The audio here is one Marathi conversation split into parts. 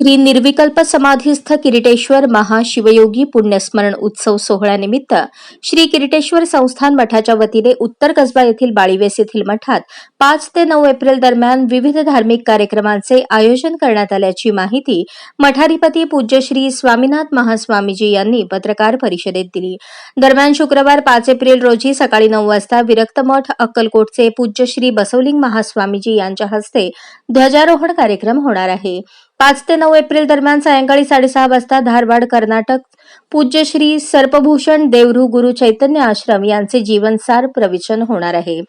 श्री निर्विकल्प समाधीस्थ किरीटेश्वर महाशिवयोगी पुण्यस्मरण उत्सव सोहळ्यानिमित्त श्री किरीटेश्वर संस्थान मठाच्या वतीने उत्तर कसबा येथील बाळीवेस येथील मठात पाच ते नऊ एप्रिल दरम्यान विविध धार्मिक कार्यक्रमांचे आयोजन करण्यात आल्याची माहिती मठाधिपती पूज्य श्री स्वामीनाथ महास्वामीजी यांनी पत्रकार परिषदेत दिली. दरम्यान शुक्रवार पाच एप्रिल रोजी सकाळी नऊ वाजता विरक्त मठ अक्कलकोटचे पूज्य श्री बसवलिंग महास्वामीजी यांच्या हस्ते ध्वजारोहण कार्यक्रम होणार आहे. पाच ते नऊ एप्रिल दरम्यान सायंकाळी साडेसहा वाजता धारवाड कर्नाटक पूज्य श्री सर्पभूषण देवरू गुरु चैतन्य आश्रम यांचे जीवनसार प्रवचन होणार आहे.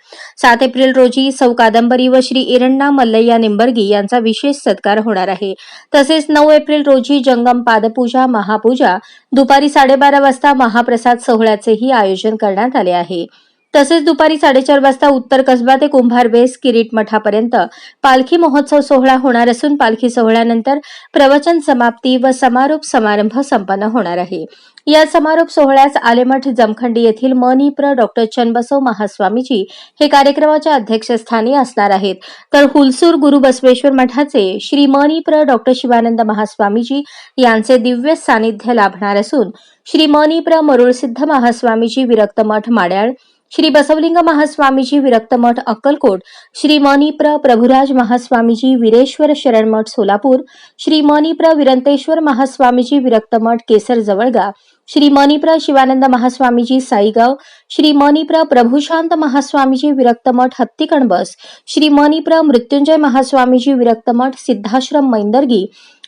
सात एप्रिल रोजी सौ कादंबरी व श्री इरण्णा मल्लय्या निंबर्गी यांचा विशेष सत्कार होणार आहे. तसेच नऊ एप्रिल रोजी जंगम पादपूजा महापूजा दुपारी साडेबारा वाजता महाप्रसाद सोहळ्याचेही आयोजन करण्यात आले आहे. तसेच दुपारी साडेचार वाजता उत्तर कसबा ते कुंभार बेस किरीट मठापर्यंत पालखी महोत्सव सोहळा होणार असून पालखी सोहळ्यानंतर प्रवचन समाप्ती व समारोप समारंभ संपन्न होणार आहे. या समारोप सोहळ्यास आलेमठ जमखंडी येथील मनीप्र डॉक्टर चन्नबसव महास्वामीजी हे कार्यक्रमाच्या अध्यक्षस्थानी असणार आहेत. तर हुलसूर गुरु बसवेश्वर मठाचे श्री मनीप्र डॉक्टर शिवानंद महास्वामीजी यांचे दिव्य सानिध्य लाभणार असून श्री मनीप्र मरुळसिद्ध महास्वामीजी विरक्त मठ माड्याळ श्री बसवलिंग महास्वामीजी विरक्त मठ अक्कलकोट श्री मणिप्र प्रभुराज महास्वामीजी विरेश्वर शरणमठ सोलापूर श्री मणिप्र विरंतेश्वर महास्वामीजी विरक्त मठ केसर जवळगा श्री मणिप्र शिवानंद महास्वामीजी साईगाव श्री मणिप्र प्रभुशांत महास्वामीजी विरक्त मठ श्री मणिप्र मृत्युंजय महास्वामीजी विरक्त मठ सिद्धाश्रम मैंदर्गी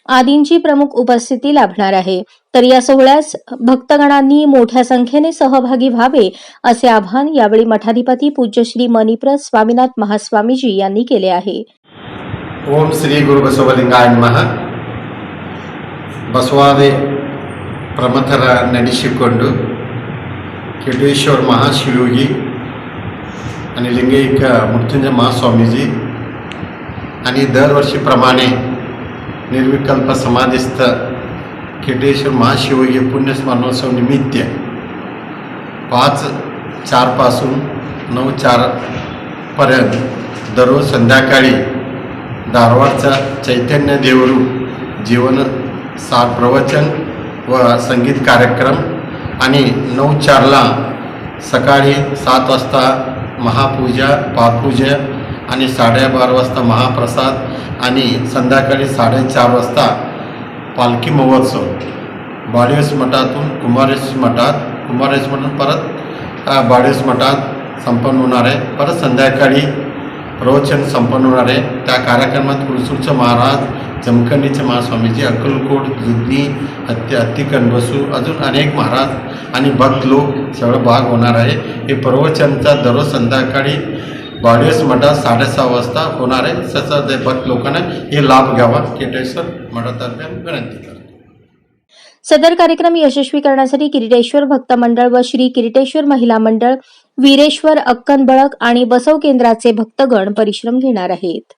आदींची प्रमुख उपस्थिती लाभणार आहे तर या सोहळ्यास भक्तगणांनी मोठ्या संख्येने सहभागी व्हावे असे आवाहन यावेळी मठाधिपती पूज्य श्री मणिप्र स्वामीनाथ महास्वामीजी यांनी केले आहे ಓಂ ಶ್ರೀ ಗುರು ಬಸವಲಿಂಗಾಯ ನಮಃ ಬಸವಾದಿ ಪ್ರಮಥರ ನಡೆಸಿಕೊಂಡು ಕೆಡೇಶ್ವರ ಮಹಾಶಿವಯೋಗಿ आणि लिंगैक मृत्युंजय महास्वामीजी आणि दरवर्षीप्रमाणे निर्विकल्प समाधीस्थ केटेश्वर महाशिवयोगी पुण्यस्मरणोत्सव निमित्त पाच चारपासून नऊ चारपर्यंत दररोज संध्याकाळी धारवाडचा चैतन्य देवरू जीवन सार प्रवचन व संगीत कार्यक्रम आणि नऊ चारला सकाळी सात वाजता महापूजा पापूजा आणि साडेबारा वाजता महाप्रसाद आणि संध्याकाळी साडेचार वाजता पालखी महोत्सव. बाळेस मठातून कुमारेश मठात कुमारेश मठात परत बाडेस बाळेस मठात संपन्न होणार आहे. परत संध्याकाळी प्रवचन संपन्न होणार आहे. त्या कार्यक्रमात कुलसूरचे महाराज जमखंडीचे महास्वामीजी अक्कलकोट जुदनी हत्ती हत्तीकण बसू अजून अनेक महाराज आणि भक्त लोक सगळं भाग होणार आहे. हे प्रवचनचा दररोज संध्याकाळी बाळेस मठात साडेसहा वाजता होणार आहे. त्याचा ते लोकांना हे लाभ घ्यावा. केटेश्वर मठातर्फे विनंती करतो. सदर कार्यक्रम यशस्वी करण्यासाठी किरीटेश्वर भक्त मंडळ व श्री किरीटेश्वर महिला मंडळ वीरेश्वर अक्कन बळक आणि बसव केंद्राचे भक्तगण परिश्रम घेणार आहेत.